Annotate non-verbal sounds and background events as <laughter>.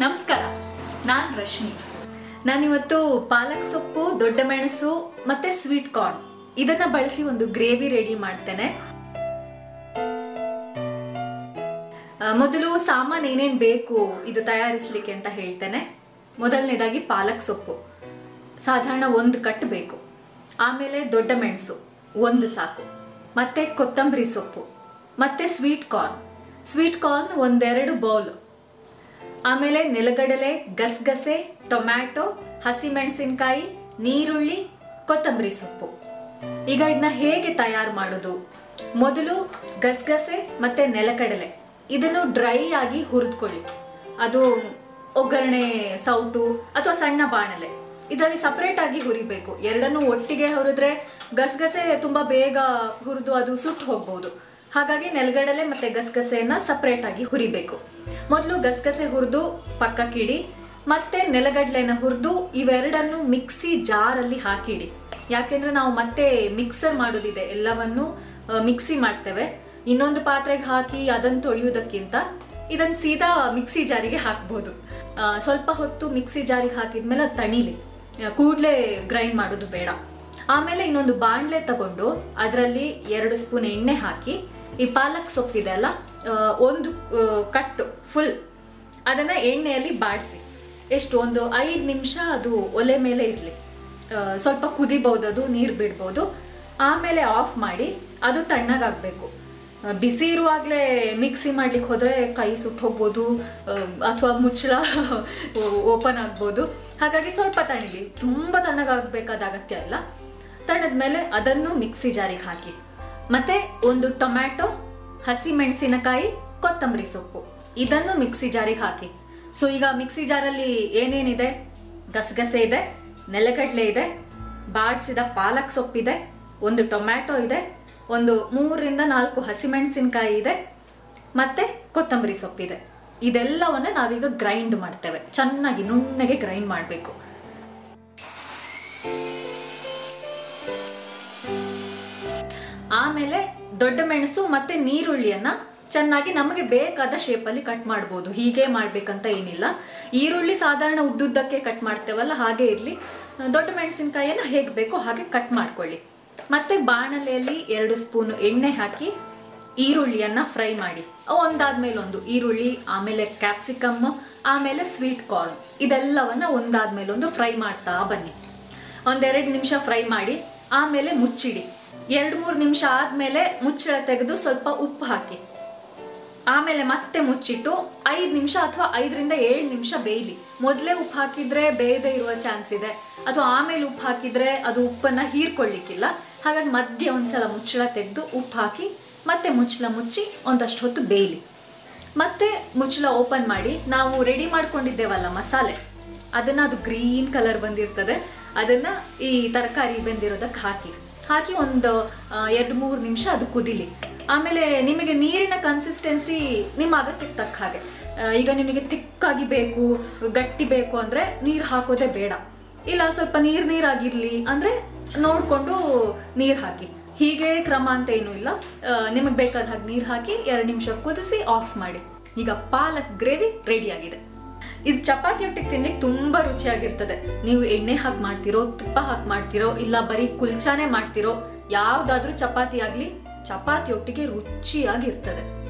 ನಮಸ್ಕಾರ, ನಾನು ರಶ್ಮಿ. ನಾನಿವತ್ತು ಪಾಲಕ್ ಸೊಪ್ಪು, ದೊಡ್ಡ ಮೆಣಸು, ಮತ್ತೆ ಸ್ವೀಟ್ ಕಾರ್ನ್ ಇದನ್ನ ಬಳಸಿ ಒಂದು ಗ್ರೇವಿ ರೆಡಿ ಮಾಡ್ತೇನೆ. ಮೊದಲು ಸಾಮಾನು ಏನೇನು ಬೇಕು ಇದು ತಯಾರಿಸ್ಲಿಕ್ಕೆ ಅಂತ ಹೇಳ್ತೇನೆ. ಮೊದಲನೇದಾಗಿ ಪಾಲಕ್ ಸೊಪ್ಪು. ಸಾಧಾರಣ ಒಂದು ಕಟ್ ಬೇಕು. ಆಮೇಲೆ ದೊಡ್ಡ ಮೆಣಸು, ಒಂದು ಸಾಕು. ಮತ್ತೆ ಕೊತ್ತಂಬರಿ ಸೊಪ್ಪು, ಮತ್ತೆ ಸ್ವೀಟ್ ಕಾರ್ನ್ ಸ್ವೀಟ್ ಕಾರ್ನ್ ಒಂದೆರಡು ಬೌಲ್ ಆಮೇಲೆ ನೆಲಗಡಲೆ, ಗಸಗಸೆ, ಟೊಮ್ಯಾಟೊ, ಹಸಿಮೆಣಸಿನಕಾಯಿ, ನೀರುಳ್ಳಿ, ಕೊತ್ತಂಬರಿ ಸೊಪ್ಪು. ಈಗ ಇದನ್ನ ಹೇಗೆ ತಯಾರು ಮಾಡೋದು? ಮೊದಲು ಗಸಗಸೆ ಮತ್ತೆ ನೆಲಗಡಲೆ. ಇದನ್ನು ಡ್ರೈ ಆಗಿ ಹುರಿದ್ಕೊಳ್ಳಿ. ಅದು ಒಗ್ಗರಣೆ ಸೌಟು ಅಥವಾ ಸಣ್ಣ ಬಾಣಲೆ. ಇದರಲ್ಲಿ ಸಪರೇಟ್ ಆಗಿ ಹುರಿಬೇಕು. ಎರಡನ್ನೂ ಒಟ್ಟಿಗೆ ಹುರಿದ್ರೆ ಗಸಗಸೆ ತುಂಬಾ ಬೇಗ ಹುರಿದು ಅದು ಸುಟ್ಟು ಹೋಗ್ಬೋದು. ಹಾಗಾಗಿ ನೆಲಗಡಲೆ ಮತ್ತೆ ಗಸಗಸೆಯನ್ನು ಸಪರೇಟ್ ಆಗಿ ಹುರಿಬೇಕು. ಮೊದಲು ಗಸಗಸೆ ಹುರಿದು ಪಕ್ಕಕ್ಕಿಡಿ, ಮತ್ತೆ ನೆಲಗಡಲೆನ ಹುರಿದು ಇವೆರಡನ್ನು ಮಿಕ್ಸಿ ಜಾರಲ್ಲಿ ಹಾಕಿಡಿ. ಯಾಕೆಂದ್ರೆ ನಾವು ಮತ್ತೆ ಮಿಕ್ಸರ್ ಮಾಡೋದಿದೆ, ಎಲ್ಲವನ್ನು ಮಿಕ್ಸಿ ಮಾಡ್ತೇವೆ. ಇನ್ನೊಂದು ಪಾತ್ರೆಗೆ ಹಾಕಿ ಅದನ್ನು ತೊಳೆಯುವುದಕ್ಕಿಂತ ಇದನ್ನು ಸೀದಾ ಮಿಕ್ಸಿ ಜಾರಿಗೆ ಹಾಕ್ಬೋದು. ಸ್ವಲ್ಪ ಹೊತ್ತು ಮಿಕ್ಸಿ ಜಾರಿಗೆ ಹಾಕಿದ್ಮೇಲೆ ಅದು ತಣಿಲಿ. ಕೂಡಲೇ ಗ್ರೈಂಡ್ ಮಾಡೋದು ಬೇಡ. ಆಮೇಲೆ ಇನ್ನೊಂದು ಬಾಣಲೆ ತಗೊಂಡು ಅದರಲ್ಲಿ ಎರಡು ಸ್ಪೂನ್ ಎಣ್ಣೆ ಹಾಕಿ, ಈ ಪಾಲಕ್ ಸೊಪ್ಪಿದೆ ಅಲ್ಲ ಒಂದು ಕಟ್ಟು ಫುಲ್ ಅದನ್ನು ಎಣ್ಣೆಯಲ್ಲಿ ಬಾಡಿಸಿ. ಎಷ್ಟು ಒಂದು ಐದು ನಿಮಿಷ ಅದು ಒಲೆ ಮೇಲೆ ಇರಲಿ. ಸ್ವಲ್ಪ ಕುದಿಬಹುದು ಅದು, ನೀರು ಬಿಡ್ಬೋದು ಆಮೇಲೆ ಆಫ್ ಮಾಡಿ, ಅದು ತಣ್ಣಗಾಗಬೇಕು. ಬಿಸಿ ಇರುವಾಗಲೇ ಮಿಕ್ಸಿ ಮಾಡ್ಲಿಕ್ಕೆ ಹೋದರೆ ಕೈ ಸುಟ್ಟು ಹೋಗ್ಬೋದು ಅಥವಾ ಮುಚ್ಚಳ <laughs> ಓಪನ್ ಆಗ್ಬೋದು. ಹಾಗಾಗಿ ಸ್ವಲ್ಪ ತಣಿಲಿ ತುಂಬ ತಣ್ಣಗಾಗಬೇಕಾದ ಅಗತ್ಯ ಇಲ್ಲ. ತಣ್ಣದ್ಮೇಲೆ ಅದನ್ನು ಮಿಕ್ಸಿ ಜಾರಿಗೆ ಹಾಕಿ. ಮತ್ತೆ ಒಂದು ಟೊಮ್ಯಾಟೊ ಹಸಿ ಮೆಣಸಿನಕಾಯಿ, ಕೊತ್ತಂಬರಿ ಸೊಪ್ಪು. ಇದನ್ನು ಮಿಕ್ಸಿ ಜಾರಿಗೆ ಹಾಕಿ. ಸೊ ಈಗ ಮಿಕ್ಸಿ ಜಾರಲ್ಲಿ ಏನೇನಿದೆ? ಗಸಗಸೆ ಇದೆ, ನೆಲಗಡಲೆ ಇದೆ, ಬಾಡಿಸಿದ ಪಾಲಕ್ ಸೊಪ್ಪಿದೆ, ಒಂದು ಟೊಮ್ಯಾಟೊ ಇದೆ, ಒಂದು ಮೂರರಿಂದ ನಾಲ್ಕು ಹಸಿಮೆಣಸಿನಕಾಯಿ ಇದೆ, ಮತ್ತೆ ಕೊತ್ತಂಬರಿ ಸೊಪ್ಪಿದೆ. ಇದೆಲ್ಲವನ್ನ ನಾವೀಗ ಗ್ರೈಂಡ್ ಮಾಡ್ತೇವೆ. ಚೆನ್ನಾಗಿ ನುಣ್ಣಗೆ ಗ್ರೈಂಡ್ ಮಾಡಬೇಕು. ಆಮೇಲೆ ದೊಡ್ಡ ಮೆಣಸು ಮತ್ತೆ ನೀರುಳ್ಳಿಯನ್ನ ಚೆನ್ನಾಗಿ ನಮಗೆ ಬೇಕಾದ ಶೇಪಲ್ಲಿ ಕಟ್ ಮಾಡ್ಬೋದು. ಹೀಗೆ ಮಾಡಬೇಕಂತ ಏನಿಲ್ಲ. ಈರುಳ್ಳಿ ಸಾಧಾರಣ ಉದ್ದುದ್ದಕ್ಕೆ ಕಟ್ ಮಾಡ್ತೇವಲ್ಲ, ಹಾಗೆ ಇರಲಿ. ದೊಡ್ಡ ಮೆಣಸಿನಕಾಯಿಯನ್ನ ಹೇಗೆ ಬೇಕೋ ಹಾಗೆ ಕಟ್ ಮಾಡ್ಕೊಳ್ಳಿ. ಮತ್ತೆ ಬಾಣಲೆಯಲ್ಲಿ ಎರಡು ಸ್ಪೂನ್ ಎಣ್ಣೆ ಹಾಕಿ ಈರುಳ್ಳಿಯನ್ನು ಫ್ರೈ ಮಾಡಿ. ಒಂದಾದ್ಮೇಲೆ ಒಂದು ಈರುಳ್ಳಿ, ಆಮೇಲೆ ಕ್ಯಾಪ್ಸಿಕಮ್ ಆಮೇಲೆ ಸ್ವೀಟ್ ಕಾರ್ನ್ ಇದೆಲ್ಲವನ್ನ ಒಂದಾದ್ಮೇಲೆ ಒಂದು ಫ್ರೈ ಮಾಡ್ತಾ ಬನ್ನಿ. ಒಂದೆರಡು ನಿಮಿಷ ಫ್ರೈ ಮಾಡಿ, ಆಮೇಲೆ ಮುಚ್ಚಿಡಿ. ಎರಡು ಮೂರು ನಿಮಿಷ ಆದ್ಮೇಲೆ ಮುಚ್ಚಳ ತೆಗೆದು ಸ್ವಲ್ಪ ಉಪ್ಪು ಹಾಕಿ. ಆಮೇಲೆ ಮತ್ತೆ ಮುಚ್ಚಿಟ್ಟು ಐದು ನಿಮಿಷ ಅಥವಾ ಐದರಿಂದ ಏಳು ನಿಮಿಷ ಬೇಯಲಿ. ಮೊದಲೇ ಉಪ್ಪು ಹಾಕಿದ್ರೆ ಬೇಯದೇ ಇರುವ ಚಾನ್ಸ್ ಇದೆ. ಅಥವಾ ಆಮೇಲೆ ಉಪ್ಪು ಹಾಕಿದ್ರೆ ಅದು ಉಪ್ಪನ್ನ ಹೀರ್ಕೊಳ್ಳಿಕ್ಕಿಲ್ಲ. ಹಾಗಾಗಿ ಮಧ್ಯೆ ಒಂದ್ಸಲ ಮುಚ್ಚಳ ತೆಗೆದು ಉಪ್ಪು ಹಾಕಿ ಮತ್ತೆ ಮುಚ್ಚಳ ಮುಚ್ಚಿ ಒಂದಷ್ಟು ಹೊತ್ತು ಬೇಯಲಿ. ಮತ್ತೆ ಮುಚ್ಚಳ ಓಪನ್ ಮಾಡಿ ನಾವು ರೆಡಿ ಮಾಡ್ಕೊಂಡಿದ್ದೇವಲ್ಲ ಮಸಾಲೆ. ಅದನ್ನ ಅದು ಗ್ರೀನ್ ಕಲರ್ ಬಂದಿರ್ತದೆ. ಅದನ್ನ ಈ ತರಕಾರಿ ಬೆಂದಿರೋದಕ್ಕೆ ಹಾಕಿ. ಹಾಕಿ ಒಂದು ಎರಡು, ಮೂರು ನಿಮಿಷ ಅದು ಕುದಿಲಿ. ಆಮೇಲೆ ನಿಮಗೆ ನೀರಿನ ಕನ್ಸಿಸ್ಟೆನ್ಸಿ ನಿಮ್ಮ ಅಗತ್ಯಕ್ಕೆ ತಕ್ಕ ಹಾಗೆ. ಈಗ ನಿಮಗೆ ತಿಕ್ಕಾಗಿ ಬೇಕು, ಗಟ್ಟಿ ಬೇಕು ಅಂದರೆ ನೀರು ಹಾಕೋದೇ ಬೇಡ. ಇಲ್ಲ ಸ್ವಲ್ಪ ನೀರು ನೀರಾಗಿರಲಿ ಅಂದರೆ ನೋಡಿಕೊಂಡು ನೀರು ಹಾಕಿ. ಹೀಗೆ ಕ್ರಮ ಅಂತ ಏನೂ ಇಲ್ಲ. ನಿಮಗೆ ಬೇಕಾದ ಹಾಗೆ ನೀರು ಹಾಕಿ ಎರಡು ನಿಮಿಷ ಕುದಿಸಿ ಆಫ್ ಮಾಡಿ. ಈಗ ಪಾಲಕ್ ಗ್ರೇವಿ ರೆಡಿಯಾಗಿದೆ ಇದು ಚಪಾತಿ ಒಟ್ಟಿಗೆ ತಿನ್ಲಿಕ್ಕೆ ತುಂಬಾ ರುಚಿಯಾಗಿರ್ತದೆ. ನೀವು ಎಣ್ಣೆ ಹಾಕಿ ಮಾಡ್ತಿರೋ, ತುಪ್ಪ ಹಾಕಿ ಮಾಡ್ತಿರೋ, ಇಲ್ಲ ಬರೀ ಕುಲ್ಚಾನೆ ಮಾಡ್ತಿರೋ, ಯಾವ್ದಾದ್ರೂ ಚಪಾತಿ ಆಗ್ಲಿ, ಚಪಾತಿ ಒಟ್ಟಿಗೆ ರುಚಿಯಾಗಿರ್ತದೆ.